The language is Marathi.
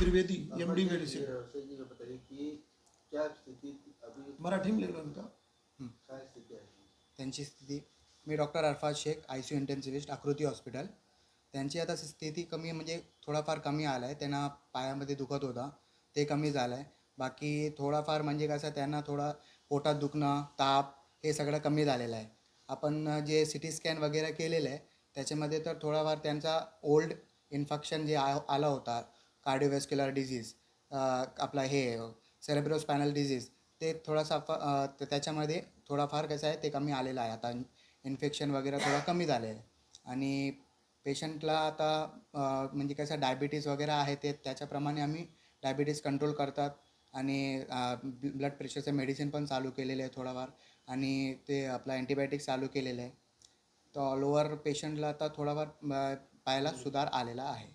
Trivedi M D medicine Marathi में ले लो है त्यांची स्थिती मी doctor Arafat Shaikh I C U intensivist Akruti hospital त्यांची आता स्थिती कमी म्हणजे थोडाफार कमी आला आहे त्यांना पायामध्ये दुखत होता ते कमी झालं आहे बाकी थोडाफार म्हणजे कसं त्यांना थोडा पोटात दुखणं ताप हे सगळं कमी झालेलं आहे. आपण जे सी टी स्कॅन वगैरे केलेलं आहे त्याच्यामध्ये तर थोडाफार त्यांचा ओल्ड इन्फेक्शन जे आ आला होता कार्डिओवेस्क्युलर डिझीज आपला हे सेरेब्रोस्पायनल डिझीज ते थोडासा फ त्याच्यामध्ये थोडाफार कसं आहे ते कमी आलेलं आहे. आता इन्फेक्शन वगैरे थोडं कमी झालं आहे. आणि पेशंटला आता म्हणजे कसं डायबिटीज वगैरे आहे ते त्याच्याप्रमाणे आम्ही डायबिटीज कंट्रोल करतात. आणि ब्लड प्रेशरचं मेडिसिन पण चालू केलेलं आहे थोडाफार. आणि ते आपलं अँटीबायोटिक्स चालू केलेलं आहे. तर ऑल ओव्हर पेशंटला आता थोडाफार पाहायला सुधार आलेला आहे.